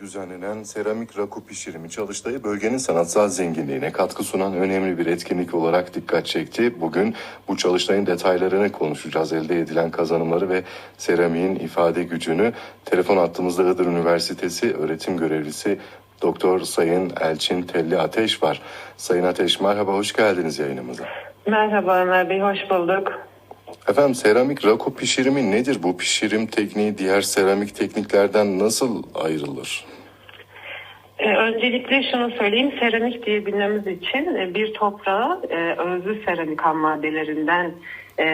düzenlenen seramik rakı pişirimi çalıştayı bölgenin sanatsal zenginliğine katkı sunan önemli bir etkinlik olarak dikkat çekti. Bugün bu çalıştayın detaylarını konuşacağız. Elde edilen kazanımları ve seramiğin ifade gücünü. Telefon hattımızda Iğdır Üniversitesi öğretim görevlisi Doktor Sayın Elçin Telli Ateş var. Sayın Ateş merhaba, hoş geldiniz yayınımıza. Merhaba Ömer Bey, hoş bulduk. Efendim seramik rako pişirimi nedir? Bu pişirim tekniği diğer seramik tekniklerden nasıl ayrılır? Ee, öncelikle şunu söyleyeyim, seramik diyebilmemiz için e, bir toprağa e, özlü seramik ham maddelerinden e,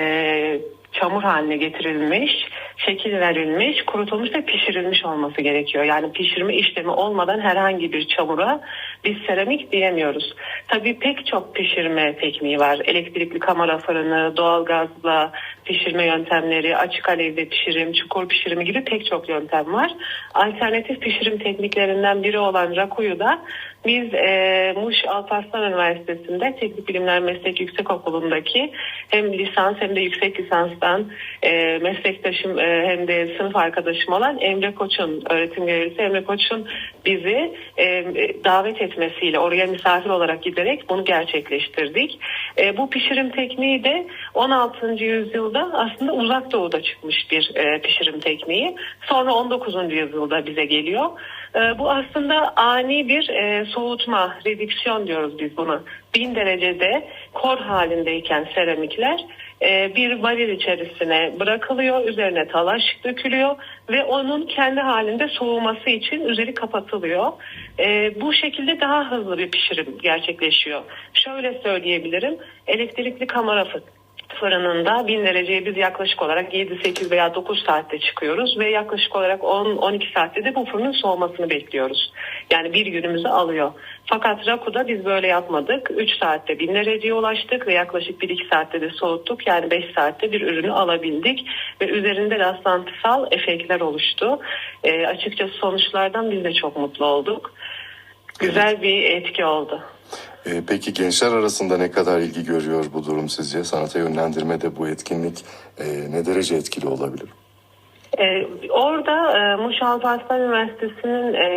çamur haline getirilmiş, şekil verilmiş, kurutulmuş ve pişirilmiş olması gerekiyor. Yani pişirme işlemi olmadan herhangi bir çamura biz seramik diyemiyoruz. Tabii pek çok pişirme tekniği var. Elektrikli kamera fırını, doğalgazla pişirme yöntemleri, açık alevde pişirim, çukur pişirimi gibi pek çok yöntem var. Alternatif pişirim tekniklerinden biri olan rakuyu da biz e, Muş Alparslan Üniversitesi'nde Teknik Bilimler Meslek Yüksekokulu'ndaki hem lisans hem de yüksek lisanstan e, meslektaşım e, hem de sınıf arkadaşım olan Emre Koç'un öğretim görevlisi Emre Koç'un bizi e, davet etmesiyle oraya misafir olarak giderek bunu gerçekleştirdik. E, bu pişirim tekniği de 16. yüzyılda aslında uzak doğuda çıkmış bir e, pişirim tekniği. Sonra 19. yüzyılda bize geliyor. E, bu aslında ani bir e, soğutma, redüksiyon diyoruz biz buna. 1000 derecede kor halindeyken seramikler e, bir varil içerisine bırakılıyor, üzerine talaş dökülüyor ve onun kendi halinde soğuması için üzeri kapatılıyor. E, bu şekilde daha hızlı bir pişirim gerçekleşiyor. Şöyle söyleyebilirim, elektrikli kamera fırınında 1000 dereceye biz yaklaşık olarak 7, 8 veya 9 saatte çıkıyoruz ve yaklaşık olarak 10-12 saatte de bu fırının soğumasını bekliyoruz. Yani bir günümüzü alıyor. Fakat Raku'da biz böyle yapmadık. 3 saatte 1000 dereceye ulaştık ve yaklaşık 1-2 saatte de soğuttuk. Yani 5 saatte bir ürünü alabildik ve üzerinde rastlantısal efektler oluştu. E, açıkçası sonuçlardan biz de çok mutlu olduk. Güzel bir etki oldu. Ee, peki gençler arasında ne kadar ilgi görüyor bu durum sizce? Sanata yönlendirmede bu etkinlik e, ne derece etkili olabilir? Ee, orada e, Muş Alparslan Üniversitesi'nin e,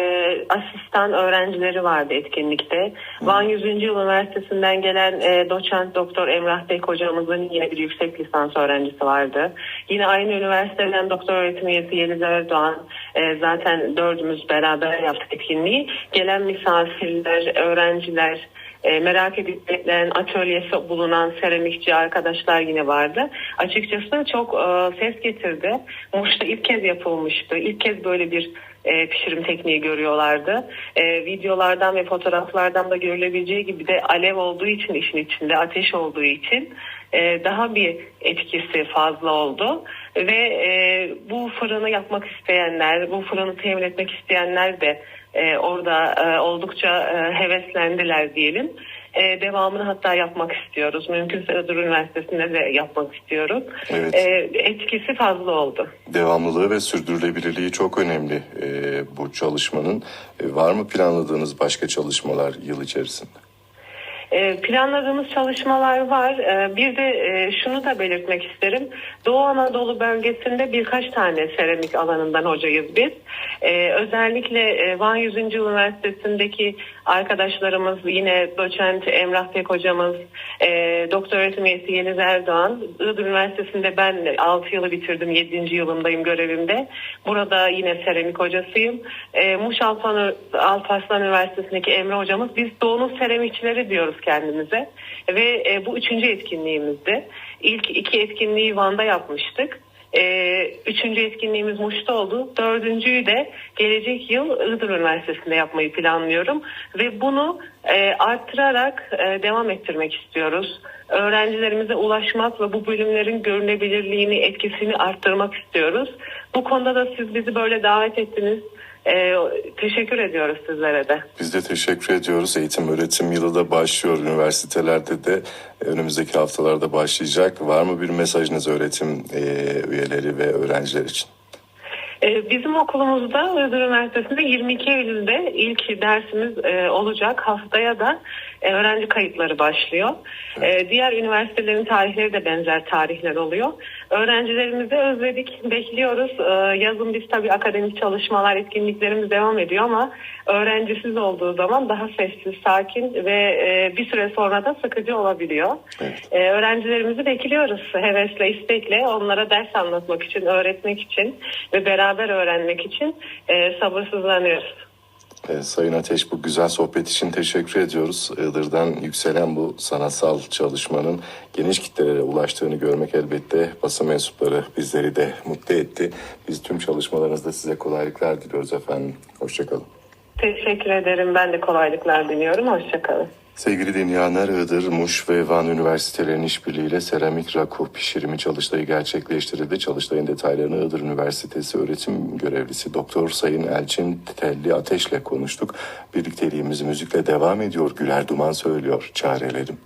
asistan öğrencileri vardı etkinlikte. Van 100. Yıl Üniversitesi'nden gelen e, doçent doktor Emrah Bek hocamızın yine bir yüksek lisans öğrencisi vardı. Yine aynı üniversiteden doktor öğretim üyesi Yeliz Erdoğan e, zaten dördümüz beraber yaptık etkinliği. Gelen misafirler, öğrenciler, e, merak edilen atölyesi bulunan seramikçi arkadaşlar yine vardı. Açıkçası çok e, ses getirdi. Muş'ta ilk kez yapılmıştı. İlk kez böyle bir e, pişirim tekniği görüyorlardı. E, videolardan ve fotoğraflardan da görülebileceği gibi de alev olduğu için işin içinde ateş olduğu için e, daha bir etkisi fazla oldu ve e, bu fırını yapmak isteyenler, bu fırını temin etmek isteyenler de e, orada e, oldukça e, heveslendiler diyelim. E, devamını hatta yapmak istiyoruz. Mümkünse Iğdır Üniversitesi'nde de yapmak istiyorum. Evet. E, etkisi fazla oldu. Devamlılığı ve sürdürülebilirliği çok önemli e, bu çalışmanın. E, var mı planladığınız başka çalışmalar yıl içerisinde? E, planladığımız çalışmalar var. E, bir de e, şunu da belirtmek isterim. Doğu Anadolu bölgesinde birkaç tane seramik alanından hocayız biz. Özellikle Van 100. Yıl Üniversitesi'ndeki arkadaşlarımız yine doçent Emrah Pek hocamız, e, doktor öğretim üyesi Yeliz Erdoğan. Iğdır Üniversitesi'nde ben 6 yılı bitirdim. 7. yılımdayım görevimde. Burada yine seramik hocasıyım. E, Muş Alpan, Alparslan Üniversitesi'ndeki Emre hocamız. Biz doğunun seramikçileri diyoruz kendimize. Ve e, bu üçüncü etkinliğimizdi. İlk iki etkinliği Van'da yapmıştık. Ee, üçüncü etkinliğimiz Muş'ta oldu. Dördüncüyü de gelecek yıl Iğdır Üniversitesi'nde yapmayı planlıyorum. Ve bunu e, arttırarak e, devam ettirmek istiyoruz. Öğrencilerimize ulaşmak ve bu bölümlerin görünebilirliğini, etkisini arttırmak istiyoruz. Bu konuda da siz bizi böyle davet ettiniz. Ee, teşekkür ediyoruz sizlere de. Biz de teşekkür ediyoruz. Eğitim öğretim yılı da başlıyor. Üniversitelerde de e, önümüzdeki haftalarda başlayacak. Var mı bir mesajınız öğretim e, üyeleri ve öğrenciler için? Ee, Bizim okulumuzda Iğdır Üniversitesi'nde 22 Eylül'de ilk dersimiz e, olacak. Haftaya da e, öğrenci kayıtları başlıyor. E, diğer üniversitelerin tarihleri de benzer tarihler oluyor. Öğrencilerimizi özledik, bekliyoruz. E, yazın biz tabii akademik çalışmalar, etkinliklerimiz devam ediyor ama öğrencisiz olduğu zaman daha sessiz, sakin ve e, bir süre sonra da sıkıcı olabiliyor. Evet. E, öğrencilerimizi bekliyoruz hevesle, istekle. Onlara ders anlatmak için, öğretmek için ve beraber öğrenmek için e, sabırsızlanıyoruz. Ee, Sayın Ateş bu güzel sohbet için teşekkür ediyoruz. Iğdır'dan yükselen bu sanatsal çalışmanın geniş kitlelere ulaştığını görmek elbette basın mensupları bizleri de mutlu etti. Biz tüm çalışmalarınızda size kolaylıklar diliyoruz efendim. Hoşçakalın. Teşekkür ederim. Ben de kolaylıklar diliyorum. Hoşçakalın. Sevgili dinleyenler Iğdır, Muş ve Van Üniversitelerinin işbirliğiyle seramik raku pişirimi çalıştayı gerçekleştirildi. Çalıştayın detaylarını Iğdır Üniversitesi öğretim görevlisi Doktor Sayın Elçin Telli Ateş'le konuştuk. Birlikteliğimiz müzikle devam ediyor. Güler Duman söylüyor. Çarelerim.